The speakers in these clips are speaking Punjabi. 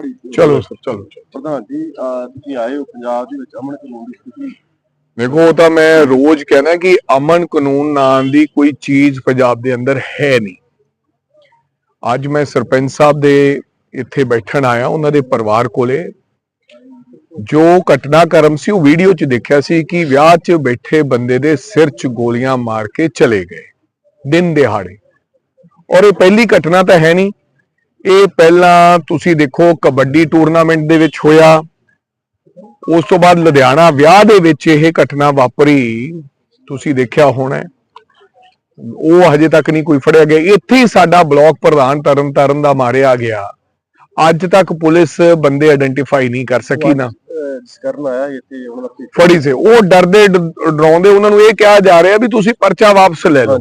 ਮੜੀ ਚਲੋ ਸਰ ਚਲੋ। ਪ੍ਰਧਾਨ ਜੀ ਤੁਸੀਂ ਆਏ ਹੋ ਪੰਜਾਬ ਦੇ ਵਿੱਚ ਅਮਨ ਕਾਨੂੰਨ ਦੀ ਸਥਿਤੀ। ਦੇਖੋ ਉਹ ਤਾਂ ਮੈਂ ਰੋਜ਼ ਕਹਿਣਾ ਕਿ ਅਮਨ ਕਾਨੂੰਨ ਨਾਂ ਦੀ ਕੋਈ ਚੀਜ਼ ਪੰਜਾਬ ਦੇ ਅੰਦਰ ਹੈ ਨਹੀਂ। ਅੱਜ ਮੈਂ ਸਰਪੰਚ ਸਾਹਿਬ ਦੇ ਇੱਥੇ ਬੈਠਣ ਆਇਆ ਉਹਨਾਂ ਦੇ ਪਰਿਵਾਰ ਕੋਲੇ। ਜੋ ਘਟਨਾਕ੍ਰਮ ਸੀ ਉਹ ਵੀਡੀਓ 'ਚ ਦੇਖਿਆ ਸੀ ਕਿ ਵਿਆਹ 'ਚ ਬੈਠੇ ਬੰਦੇ ਦੇ ਸਿਰ 'ਚ ਗੋਲੀਆਂ ਮਾਰ ਕੇ ਚਲੇ ਗਏ ਦਿਨ ਦਿਹਾੜੇ। ਔਰ ਇਹ ਪਹਿਲੀ ਘਟਨਾ ਤਾਂ ਹੈ ਨਹੀਂ ਇਹ ਪਹਿਲਾਂ ਤੁਸੀਂ ਦੇਖੋ ਕਬੱਡੀ ਟੂਰਨਾਮੈਂਟ ਦੇ ਵਿੱਚ ਹੋਇਆ। ਉਸ ਤੋਂ ਬਾਅਦ ਲੁਧਿਆਣਾ ਵਿਆਹ ਦੇ ਵਿੱਚ ਇਹ ਘਟਨਾ ਵਾਪਰੀ। ਤੁਸੀਂ ਦੇਖਿਆ ਹੋਣਾ ਉਹ ਹਜੇ ਤੱਕ ਨਹੀਂ ਕੋਈ ਫੜਿਆ ਗਿਆ। ਇੱਥੇ ਹੀ ਸਾਡਾ ਬਲਾਕ ਪ੍ਰਧਾਨ ਤਰਨ ਤਾਰਨ ਦਾ ਮਾਰਿਆ ਗਿਆ। ਅੱਜ ਤੱਕ ਪੁਲਿਸ ਬੰਦੇ ਆਇਡੈਂਟੀਫਾਈ ਨਹੀਂ ਕਰ ਸਕੀ ਨਾ। ਕਰਨ ਆਇਆ ਇੱਥੇ ਉਹਨਾਂ ਦਾ ਫੜੀ ਸੇ। ਉਹ ਡਰਦੇ, ਡਰਾਉਂਦੇ, ਉਹਨਾਂ ਨੂੰ ਇਹ ਕਿਹਾ ਜਾ ਰਿਹਾ ਵੀ ਤੁਸੀਂ ਪਰਚਾ ਵਾਪਸ ਲੈ ਲਓ।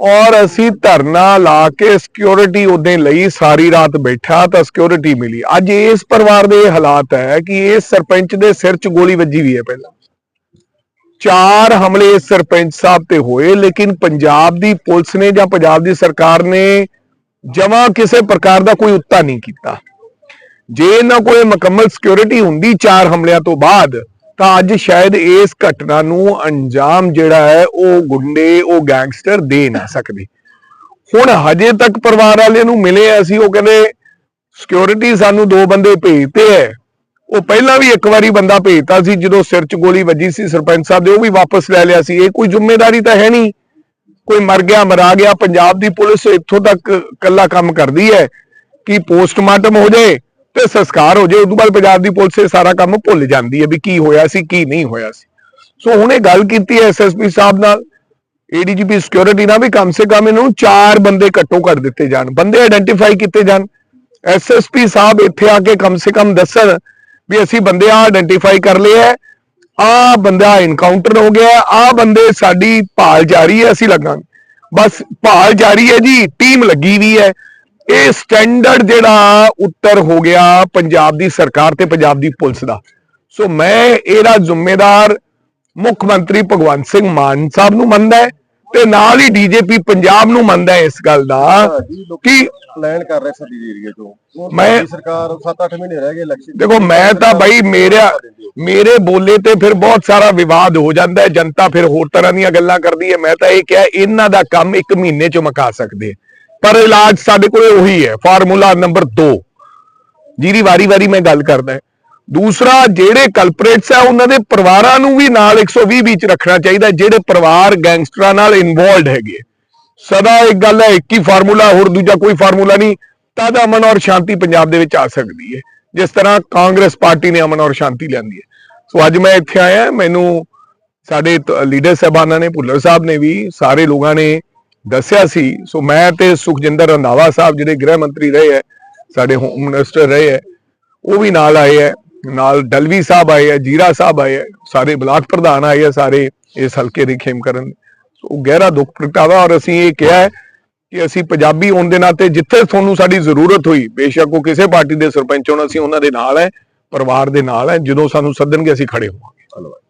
ਔਰ ਅਸੀਂ ਧਰਨਾ ਲਾ ਕੇ ਸਿਕਿਉਰਿਟੀ ਉਦੋਂ ਲਈ ਸਾਰੀ ਰਾਤ ਬੈਠਾ ਤਾਂ ਸਿਕਿਉਰਿਟੀ ਮਿਲੀ। ਅੱਜ ਇਸ ਪਰਿਵਾਰ ਦੇ ਹਾਲਾਤ ਹੈ ਕਿ ਇਸ ਸਰਪੰਚ ਦੇ ਸਿਰ 'ਚ ਗੋਲੀ ਵੱਜੀ ਵੀ ਹੈ ਪਹਿਲਾਂ। ਚਾਰ ਹਮਲੇ ਇਸ ਸਰਪੰਚ ਸਾਹਿਬ ਤੇ ਹੋਏ, ਲੇਕਿਨ ਪੰਜਾਬ ਦੀ ਪੁਲਿਸ ਨੇ ਜਾਂ ਪੰਜਾਬ ਦੀ ਸਰਕਾਰ ਨੇ ਜਮਾ ਕਿਸੇ ਪ੍ਰਕਾਰ ਦਾ ਕੋਈ ਉੱਤਾ ਨਹੀਂ ਕੀਤਾ। ਜੇ ਇਹਨਾਂ ਕੋਲੇ ਮੁਕੰਮਲ ਸਿਕਿਉਰਿਟੀ ਹੁੰਦੀ ਚਾਰ ਹਮਲਿਆਂ ਤੋਂ ਬਾਅਦ ਤਾਂ ਅੱਜ ਸ਼ਾਇਦ ਇਸ ਘਟਨਾ ਨੂੰ ਅੰਜਾਮ ਜਿਹੜਾ ਹੈ, ਉਹ ਗੁੰਡੇ, ਉਹ ਗੈਂਗਸਟਰ ਦੇ ਨਾ ਸਕਦੇ। ਹੁਣ ਹਜੇ ਤੱਕ ਪਰਿਵਾਰ ਵਾਲਿਆਂ ਨੂੰ ਮਿਲੇ ਅਸੀਂ, ਉਹ ਕਹਿੰਦੇ ਸਿਕਿਉਰਿਟੀ ਸਾਨੂੰ ਦੋ ਬੰਦੇ ਭੇਜਤੇ ਐ। ਉਹ ਪਹਿਲਾਂ ਵੀ ਇੱਕ ਵਾਰੀ ਬੰਦਾ ਭੇਜਤਾ ਸੀ, ਜਦੋਂ ਸਿਰ 'ਚ ਗੋਲੀ ਵੱਜੀ ਸੀ, ਸਰਪੰਚ ਸਾਹਿਬ ਦੇ, ਉਹ ਵੀ ਵਾਪਸ ਲੈ ਲਿਆ ਸੀ। ਇਹ ਕੋਈ ਜ਼ਿੰਮੇਵਾਰੀ ਤਾਂ ਹੈ ਨਹੀਂ। ਕੋਈ ਮਰ ਗਿਆ, ਮਰਾ ਗਿਆ, ਪੰਜਾਬ ਦੀ ਪੁਲਿਸ ਇੱਥੋਂ ਤੱਕ ਕੱਲਾ ਕੰਮ ਕਰਦੀ ਹੈ ਕਿ ਪੋਸਟਮਾਰਟਮ ਹੋ ਜਾਏ। ਤੇ ਸੰਸਕਾਰ ਹੋ ਜਾਏ ਤੋਂ ਬਾਅਦ ਪੰਜਾਬ ਦੀ ਪੁਲਿਸ ਇਹ ਸਾਰਾ ਕੰਮ ਭੁੱਲ ਜਾਂਦੀ ਹੈ ਵੀ ਕੀ ਹੋਇਆ ਸੀ, ਕੀ ਨਹੀਂ ਹੋਇਆ ਸੀ। ਸੋ ਹੁਣ ਇਹ ਗੱਲ ਕੀਤੀ ਹੈ ਐਸਐਸਪੀ ਸਾਹਿਬ ਨਾਲ ਏਡੀਜੀਪੀ ਸਿਕਿਉਰਿਟੀ ਨਾਲ ਵੀ ਕਮ ਸੇ ਕਮ ਇਹਨੂੰ ਚਾਰ ਬੰਦੇ ਘੱਟੋ ਘੱਟ ਦਿੱਤੇ ਜਾਣ, ਬੰਦੇ ਆਇਡੈਂਟੀਫਾਈ ਕੀਤੇ ਜਾਣ। ਐਸਐਸਪੀ ਸਾਹਿਬ ਇੱਥੇ ਆ ਕੇ ਕਮ ਸੇ ਕਮ ਦੱਸਣ ਵੀ ਅਸੀਂ ਬੰਦੇ ਆ ਆਇਡੈਂਟੀਫਾਈ ਕਰ ਲਏ ਹੈ ਆ ਬੰਦਾ ਇਨਕਾਊਂਟਰ ਹੋ ਗਿਆ ਆ ਬੰਦੇ ਸਾਡੀ ਭਾਲ ਜਾਰੀ ਹੈ, ਅਸੀਂ ਲੱਗਾਂਗੇ। ਬਸ ਭਾਲ ਜਾਰੀ ਹੈ ਜੀ ਟੀਮ ਲੱਗੀ ਵੀ ਹੈ। ਇਹ ਸਟੈਂਡਰਡ ਜਿਹੜਾ ਉੱਤਰ ਹੋ ਗਿਆ ਪੰਜਾਬ ਦੀ ਸਰਕਾਰ ਤੇ ਪੰਜਾਬ ਦੀ ਪੁਲਿਸ ਦਾ। ਸੋ ਮੈਂ ਇਹਦਾ ਜ਼ਿੰਮੇਦਾਰ ਮੁੱਖ ਮੰਤਰੀ ਭਗਵੰਤ ਸਿੰਘ ਮਾਨ ਸਾਹਿਬ ਨੂੰ ਮੰਨਦਾ ਹੈ ਤੇ ਨਾਲ ਹੀ ਡੀਜੀਪੀ ਪੰਜਾਬ ਨੂੰ ਮੰਨਦਾ ਹੈ ਇਸ ਗੱਲ ਦਾ ਕਿ ਪਲਾਨ ਕਰ ਰਹੇ ਸਦੀ ਏਰੀਆ ਤੋਂ ਮੈਂ- ਸਾਡੀ ਸਰਕਾਰ 7-8 ਮਹੀਨੇ ਰਹਿ ਗਏ ਇਲੈਕਸ਼ਨ ਦੇਖੋ ਮੈਂ ਤਾਂ ਬਾਈ ਮੇਰਾ ਮੇਰੇ ਬੋਲੇ ਤੇ ਫਿਰ ਬਹੁਤ ਸਾਰਾ ਵਿਵਾਦ ਹੋ ਜਾਂਦਾ ਹੈ ਜਨਤਾ ਫਿਰ ਹੋਰ ਤਰ੍ਹਾਂ ਦੀਆਂ ਗੱਲਾਂ ਕਰਦੀ ਹੈ। ਮੈਂ ਤਾਂ ਇਹ ਕਿਹਾ ਇਹਨਾਂ ਦਾ ਕੰਮ ਇੱਕ ਮਹੀਨੇ ਚ ਮੁਕਾ ਸਕਦੇ ਪਰ ਇਲਾਜ ਸਾਡੇ ਕੋਲੇ ਉਹੀ ਹੈ, ਫਾਰਮੂਲਾ ਨੰਬਰ 2 ਜਿਹਦੀ ਵਾਰੀ-ਵਾਰੀ ਮੈਂ ਗੱਲ ਕਰਦਾ ਦੂਸਰਾ, ਜਿਹੜੇ ਕਲਪਰੇਟਸ ਆ, ਉਹਨਾਂ ਦੇ ਪਰਿਵਾਰਾਂ ਨੂੰ ਵੀ ਨਾਲ 120 ਵਿੱਚ ਰੱਖਣਾ ਚਾਹੀਦਾ ਜਿਹੜੇ ਪਰਿਵਾਰ ਗੈਂਗਸਟਰਾਂ ਨਾਲ ਇਨਵੋਲਡ ਹੈਗੇ ਸਦਾ ਇੱਕ ਗੱਲ ਹੈ, ਇੱਕ ਹੀ ਫਾਰਮੂਲਾ, ਹੋਰ ਦੂਜਾ ਕੋਈ ਫਾਰਮੂਲਾ ਨਹੀਂ। ਤਦ ਅਮਨ ਔਰ ਸ਼ਾਂਤੀ ਪੰਜਾਬ ਦੇ ਵਿੱਚ ਆ ਸਕਦੀ ਹੈ। ਜਿਸ ਤਰ੍ਹਾਂ ਕਾਂਗਰਸ ਪਾਰਟੀ ਨੇ ਅਮਨ ਔਰ ਸ਼ਾਂਤੀ ਲਿਆਂਦੀ ਹੈ। ਸੋ ਅੱਜ ਮੈਂ ਇੱਥੇ ਆਇਆ, ਮੈਨੂੰ ਸਾਡੇ ਲੀਡਰ ਸਾਹਿਬਾਨਾਂ ਨੇ, ਭੁੱਲਰ ਸਾਹਿਬ ਨੇ ਵੀ, ਸਾਰੇ ਲੋਕਾਂ ਨੇ ਦੱਸਿਆ ਸੀ। ਸੋ ਮੈਂ ਤੇ ਸੁਖਜਿੰਦਰ ਰੰਧਾਵਾ ਸਾਹਿਬ ਜਿਹੜੇ ਗ੍ਰਹਿ ਮੰਤਰੀ ਰਹੇ ਹੈ, ਸਾਡੇ ਹੋਮ ਮਿਨਿਸਟਰ ਰਹੇ ਹੈ, ਉਹ ਵੀ ਨਾਲ ਆਏ ਹੈ। ਨਾਲ ਡਲਵੀ ਸਾਹਿਬ ਆਏ ਹੈ, ਜੀਰਾ ਸਾਹਿਬ ਆਏ ਹੈ, ਸਾਰੇ ਬਲਾਕ ਪ੍ਰਧਾਨ ਆਏ ਹੈ, ਸਾਰੇ ਇਸ ਹਲਕੇ ਦੇ ਖੇਮ ਕਰਨ। ਸੋ ਗਹਿਰਾ ਦੁੱਖ ਪ੍ਰਗਟਾਵਾ ਔਰ ਅਸੀਂ ਇਹ ਕਿਹਾ ਹੈ ਕਿ ਅਸੀਂ ਪੰਜਾਬੀ ਹੋਣ ਦੇ ਨਾਤੇ ਜਿੱਥੇ ਤੁਹਾਨੂੰ ਸਾਡੀ ਜ਼ਰੂਰਤ ਹੋਈ, ਬੇਸ਼ੱਕ ਉਹ ਕਿਸੇ ਪਾਰਟੀ ਦੇ ਸਰਪੰਚ ਹੋਣ, ਅਸੀਂ ਉਹਨਾਂ ਦੇ ਨਾਲ ਹੈ, ਪਰਿਵਾਰ ਦੇ ਨਾਲ ਹੈ, ਜਦੋਂ ਸਾਨੂੰ ਸੱਦਣਗੇ ਅਸੀਂ ਖੜੇ ਹੋਵਾਂਗੇ। ਧੰਨਵਾਦ।